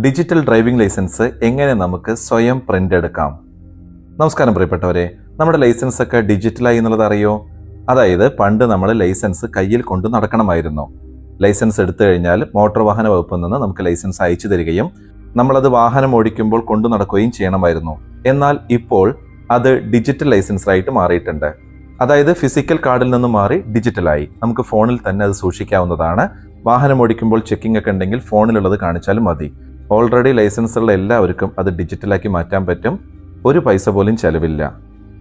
Digital driving licence എങ്ങനെ നമുക്ക് സ്വയം പ്രിന്റ് എടുക്കാം? നമസ്കാരം പ്രിയപ്പെട്ടവരെ. നമ്മുടെ ലൈസൻസ് ഒക്കെ ഡിജിറ്റലായി എന്നുള്ളത് അറിയോ? അതായത് പണ്ട് നമ്മൾ ലൈസൻസ് കയ്യിൽ കൊണ്ട് നടക്കണമായിരുന്നു. ലൈസൻസ് എടുത്തു കഴിഞ്ഞാൽ മോട്ടോർ വാഹന വകുപ്പിൽ നിന്ന് നമുക്ക് ലൈസൻസ് അയച്ചു തരികയും നമ്മളത് വാഹനം ഓടിക്കുമ്പോൾ കൊണ്ടു നടക്കുകയും ചെയ്യണമായിരുന്നു. എന്നാൽ ഇപ്പോൾ അത് ഡിജിറ്റൽ ലൈസൻസ് ആയിട്ട് മാറിയിട്ടുണ്ട്. അതായത് ഫിസിക്കൽ കാർഡിൽ നിന്ന് മാറി ഡിജിറ്റലായി നമുക്ക് ഫോണിൽ തന്നെ അത് സൂക്ഷിക്കാവുന്നതാണ്. വാഹനം ഓടിക്കുമ്പോൾ ചെക്കിംഗ് ഒക്കെ ഉണ്ടെങ്കിൽ ഫോണിലുള്ളത് കാണിച്ചാലും മതി. ഓൾറെഡി ലൈസൻസ് ഉള്ള എല്ലാവർക്കും അത് ഡിജിറ്റലാക്കി മാറ്റാൻ പറ്റും. ഒരു പൈസ പോലും ചെലവില്ല.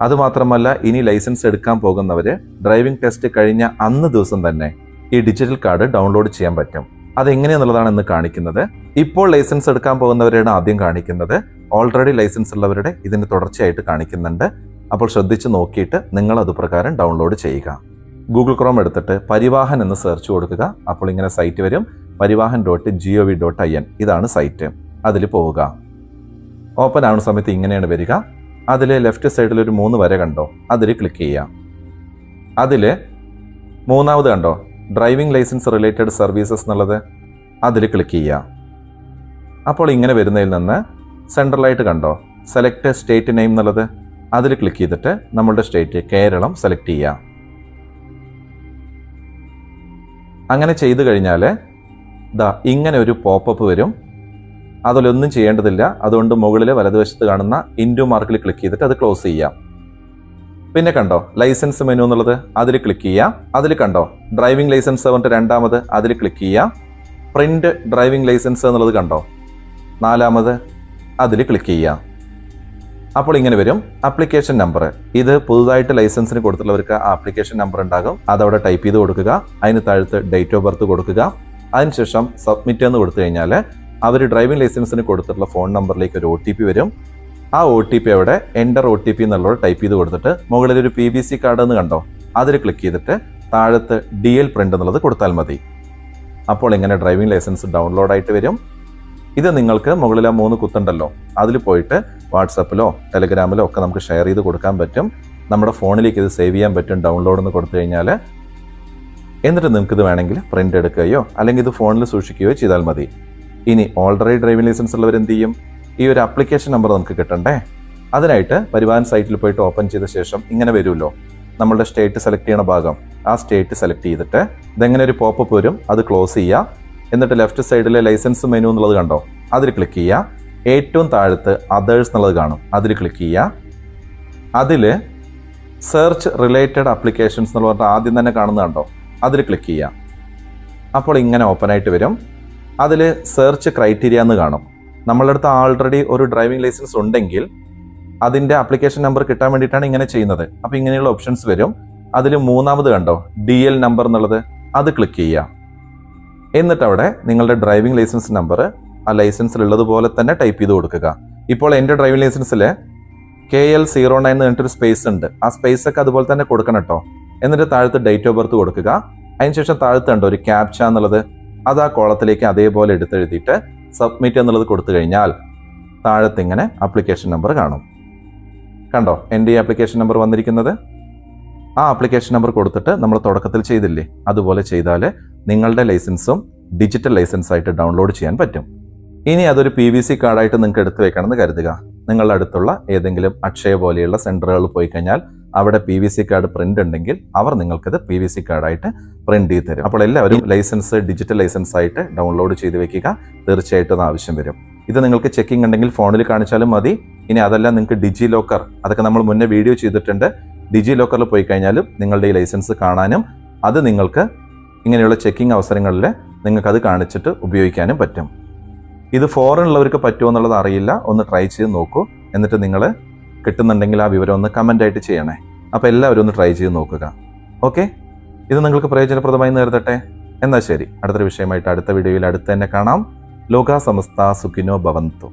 അതുമാത്രമല്ല ഇനി ലൈസൻസ് എടുക്കാൻ പോകുന്നവർ ഡ്രൈവിംഗ് ടെസ്റ്റ് കഴിഞ്ഞ അന്ന് ദിവസം തന്നെ ഈ ഡിജിറ്റൽ കാർഡ് ഡൗൺലോഡ് ചെയ്യാൻ പറ്റും. അതെങ്ങനെയെന്നുള്ളതാണ് ഇന്ന് കാണിക്കുന്നത്. ഇപ്പോൾ ലൈസൻസ് എടുക്കാൻ പോകുന്നവരെയാണ് ആദ്യം കാണിക്കുന്നത്. ഓൾറെഡി ലൈസൻസ് ഉള്ളവരുടെ ഇതിന് തുടർച്ചയായിട്ട് കാണിക്കുന്നുണ്ട്. അപ്പോൾ ശ്രദ്ധിച്ച് നോക്കിയിട്ട് നിങ്ങൾ അതുപ്രകാരം ഡൗൺലോഡ് ചെയ്യുക. ഗൂഗിൾ ക്രോം എടുത്തിട്ട് പരിവാഹൻ എന്ന് സെർച്ച് കൊടുക്കുക. അപ്പോൾ ഇങ്ങനെ സൈറ്റ് വരും. Parivahan dot G V dot I N ഇതാണ് സൈറ്റ് അതിൽ പോവുക. ഓപ്പൺ ആവുന്ന സമയത്ത് ഇങ്ങനെയാണ് വരിക. അതിൽ ലെഫ്റ്റ് സൈഡിൽ ഒരു മൂന്ന് വര കണ്ടോ? അതിൽ ക്ലിക്ക് ചെയ്യുക. അതിൽ മൂന്നാമത് കണ്ടോ? ഡ്രൈവിംഗ് ലൈസൻസ് റിലേറ്റഡ് സർവീസസ് എന്നുള്ളത്. അതിൽ ക്ലിക്ക് ചെയ്യുക. അപ്പോൾ ഇങ്ങനെ വരുന്നതിൽ നിന്ന് സെൻട്രലായിട്ട് കണ്ടോ? സെലക്ട് സ്റ്റേറ്റ് നെയിം എന്നുള്ളത്. അതിൽ ക്ലിക്ക് ചെയ്തിട്ട് നമ്മളുടെ സ്റ്റേറ്റ് കേരളം സെലക്ട് ചെയ്യുക. അങ്ങനെ ചെയ്തു കഴിഞ്ഞാൽ ദാ ഇങ്ങനെ ഒരു പോപ്പപ്പ് വരും. അതിലൊന്നും ചെയ്യേണ്ടതില്ല. അതുകൊണ്ട് മുകളിൽ വലതുവശത്ത് കാണുന്ന ഇൻഡു മാർക്കിൽ ക്ലിക്ക് ചെയ്തിട്ട് അത് ക്ലോസ് ചെയ്യാം. പിന്നെ കണ്ടോ ലൈസൻസ് മെനു എന്നുള്ളത്? അതിൽ ക്ലിക്ക് ചെയ്യാം. അതിൽ കണ്ടോ ഡ്രൈവിംഗ് ലൈസൻസ് പറഞ്ഞിട്ട് രണ്ടാമത് അതിൽ ക്ലിക്ക് ചെയ്യാം. പ്രിന്റ് ഡ്രൈവിംഗ് ലൈസൻസ് എന്നുള്ളത് കണ്ടോ നാലാമത് അതിൽ ക്ലിക്ക് ചെയ്യാം. അപ്പോൾ ഇങ്ങനെ വരും. ആപ്ലിക്കേഷൻ നമ്പർ ഇത് പുതുതായിട്ട് ലൈസൻസിന് കൊടുത്തുള്ളവർക്ക് ആ ആപ്ലിക്കേഷൻ നമ്പർ ഉണ്ടാകും. അതവിടെ ടൈപ്പ് ചെയ്ത് കൊടുക്കുക. അതിന് താഴത്ത് ഡേറ്റ് ഓഫ് ബർത്ത് കൊടുക്കുക. അതിനുശേഷം സബ്മിറ്റ് എന്ന് കൊടുത്തു കഴിഞ്ഞാൽ അവർ ഡ്രൈവിംഗ് ലൈസൻസിന് കൊടുത്തിട്ടുള്ള ഫോൺ നമ്പറിലേക്ക് ഒരു ഒ ടി പി വരും. ആ ഒ ടി പി അവിടെ എന്റർ ഒ ടി പി എന്നുള്ളത് ടൈപ്പ് ചെയ്ത് കൊടുത്തിട്ട് മുകളിൽ ഒരു പി ബി സി കാർഡ് എന്ന് കണ്ടോ? അതിൽ ക്ലിക്ക് ചെയ്തിട്ട് താഴത്ത് ഡി എൽ പ്രിന്റ് എന്നുള്ളത് കൊടുത്താൽ മതി. അപ്പോൾ ഇങ്ങനെ ഡ്രൈവിംഗ് ലൈസൻസ് ഡൗൺലോഡ് ആയിട്ട് വരും. ഇത് നിങ്ങൾക്ക് മുകളിൽ ആ മൂന്ന് കുത്തുണ്ടല്ലോ. അതിൽ പോയിട്ട് വാട്സപ്പിലോ ടെലഗ്രാമിലോ ഒക്കെ നമുക്ക് ഷെയർ ചെയ്ത് കൊടുക്കാൻ പറ്റും. നമ്മുടെ ഫോണിലേക്ക് ഇത് സേവ് ചെയ്യാൻ പറ്റും. ഡൗൺലോഡ് എന്ന് കൊടുത്തു കഴിഞ്ഞാൽ എന്നിട്ട് നിങ്ങൾക്ക് ഇത് വേണമെങ്കിൽ പ്രിന്റ് എടുക്കുകയോ അല്ലെങ്കിൽ ഇത് ഫോണിൽ സൂക്ഷിക്കുകയോ ചെയ്താൽ മതി. ഇനി ഓൾറെഡി ഡ്രൈവിംഗ് ലൈസൻസ് ഉള്ളവർ എന്ത് ചെയ്യും? ഈ ഒരു അപ്ലിക്കേഷൻ നമ്പർ നമുക്ക് കിട്ടണ്ടേ? അതിനായിട്ട് പരിവാഹൻ സൈറ്റിൽ പോയിട്ട് ഓപ്പൺ ചെയ്ത ശേഷം ഇങ്ങനെ വരുമല്ലോ. നമ്മളുടെ സ്റ്റേറ്റ് സെലക്ട് ചെയ്യണ ഭാഗം. ആ സ്റ്റേറ്റ് സെലക്ട് ചെയ്തിട്ട് ഇതെങ്ങനെ ഒരു പോപ്പപ്പ് വരും? അത് ക്ലോസ് ചെയ്യുക. എന്നിട്ട് ലെഫ്റ്റ് സൈഡിലെ ലൈസൻസ് മെനു എന്നുള്ളത് കണ്ടോ? അതിൽ ക്ലിക്ക് ചെയ്യുക. ഏറ്റവും താഴത്ത് അതേഴ്സ് എന്നുള്ളത് കാണും. അതിൽ ക്ലിക്ക് ചെയ്യുക. അതിൽ സെർച്ച് റിലേറ്റഡ് അപ്ലിക്കേഷൻസ് എന്ന് ആദ്യം തന്നെ കാണുന്നത് കണ്ടോ? അതിൽ ക്ലിക്ക് ചെയ്യാം. അപ്പോൾ ഇങ്ങനെ ഓപ്പൺ ആയിട്ട് വരും. അതിൽ സെർച്ച് ക്രൈറ്റീരിയ എന്ന് കാണും. നമ്മളുടെ അടുത്ത് ആൾറെഡി ഒരു ഡ്രൈവിംഗ് ലൈസൻസ് ഉണ്ടെങ്കിൽ അതിന്റെ ആപ്ലിക്കേഷൻ നമ്പർ കിട്ടാൻ വേണ്ടിയിട്ടാണ് ഇങ്ങനെ ചെയ്യുന്നത്. അപ്പോൾ ഇങ്ങനെയുള്ള ഓപ്ഷൻസ് വരും. അതിൽ മൂന്നാമത് കണ്ടോ? ഡി എൽ നമ്പർ എന്നുള്ളത്. അത് ക്ലിക്ക് ചെയ്യാം. എന്നിട്ട് അവിടെ നിങ്ങളുടെ ഡ്രൈവിംഗ് ലൈസൻസ് നമ്പർ ആ ലൈസൻസിൽ ഉള്ളതുപോലെ തന്നെ ടൈപ്പ് ചെയ്ത് കൊടുക്കുക. ഇപ്പോൾ എന്റെ ഡ്രൈവിംഗ് ലൈസൻസിൽ കെ എൽ സീറോ നയൻ എന്ന് പറഞ്ഞിട്ടൊരു സ്പേസ് ഉണ്ട്. ആ സ്പേസ് ഒക്കെ അതുപോലെ തന്നെ കൊടുക്കണം കേട്ടോ. എന്നിട്ട് താഴത്ത് ഡേറ്റ് ഓഫ് ബർത്ത് കൊടുക്കുക. അതിനുശേഷം താഴത്ത് കണ്ടോ ഒരു ക്യാപ്ച എന്നുള്ളത്? അത് ആ കോളത്തിലേക്ക് അതേപോലെ എടുത്തെഴുതിയിട്ട് സബ്മിറ്റ് എന്നുള്ളത് കൊടുത്തു കഴിഞ്ഞാൽ താഴത്ത് ഇങ്ങനെ ആപ്ലിക്കേഷൻ നമ്പർ കാണും. കണ്ടോ എന്റെ ഈ ആപ്ലിക്കേഷൻ നമ്പർ വന്നിരിക്കുന്നത്? ആ ആപ്ലിക്കേഷൻ നമ്പർ കൊടുത്തിട്ട് നമ്മൾ തുടക്കത്തിൽ ചെയ്തില്ലേ? അതുപോലെ ചെയ്താൽ നിങ്ങളുടെ ലൈസൻസും ഡിജിറ്റൽ ലൈസൻസ് ആയിട്ട് ഡൗൺലോഡ് ചെയ്യാൻ പറ്റും. ഇനി അതൊരു പി വി സി കാർഡായിട്ട് നിങ്ങൾക്ക് എടുത്തു വെക്കണമെന്ന് കരുതുക. നിങ്ങളുടെ അടുത്തുള്ള ഏതെങ്കിലും അക്ഷയ പോലെയുള്ള സെന്ററുകൾ പോയി കഴിഞ്ഞാൽ അവിടെ P V C card print ഉണ്ടെങ്കിൽ അവർ നിങ്ങൾക്കത് പി വി സി കാർഡായിട്ട് പ്രിന്റ് ചെയ്ത് തരും. അപ്പോൾ എല്ലാവരും ലൈസൻസ് ഡിജിറ്റൽ ലൈസൻസ് ആയിട്ട് ഡൗൺലോഡ് ചെയ്ത് വെക്കുക. തീർച്ചയായിട്ടും ആവശ്യം വരും. ഇത് നിങ്ങൾക്ക് ചെക്കിംഗ് ഉണ്ടെങ്കിൽ ഫോണിൽ കാണിച്ചാലും മതി. ഇനി അതല്ല നിങ്ങൾക്ക് ഡിജി ലോക്കർ അതൊക്കെ നമ്മൾ മുന്നേ വീഡിയോ ചെയ്തിട്ടുണ്ട്. ഡിജി ലോക്കറിൽ പോയി കഴിഞ്ഞാലും നിങ്ങളുടെ ഈ ലൈസൻസ് കാണാനും അത് നിങ്ങൾക്ക് ഇങ്ങനെയുള്ള ചെക്കിംഗ് അവസരങ്ങളിൽ നിങ്ങൾക്കത് കാണിച്ചിട്ട് ഉപയോഗിക്കാനും പറ്റും. ഇത് ഫോറിനുള്ളവർക്ക് പറ്റുമോ എന്നുള്ളത് അറിയില്ല. ഒന്ന് ട്രൈ ചെയ്ത് നോക്കൂ. എന്നിട്ട് നിങ്ങൾ കിട്ടുന്നുണ്ടെങ്കിൽ ആ വിവരം ഒന്ന് കമന്റ് ആയിട്ട് ചെയ്യണേ. അപ്പോൾ എല്ലാവരും ഒന്ന് ട്രൈ ചെയ്ത് നോക്കുക. ഓക്കെ ഇത് നിങ്ങൾക്ക് പ്രയോജനപ്രദമായി നേരിടട്ടെ? എന്നാൽ ശരി. അടുത്തൊരു വിഷയമായിട്ട് അടുത്ത വീഡിയോയിൽ അടുത്ത് തന്നെ കാണാം. ലോക സമസ്ത സുഖിനോ ഭവന്തു.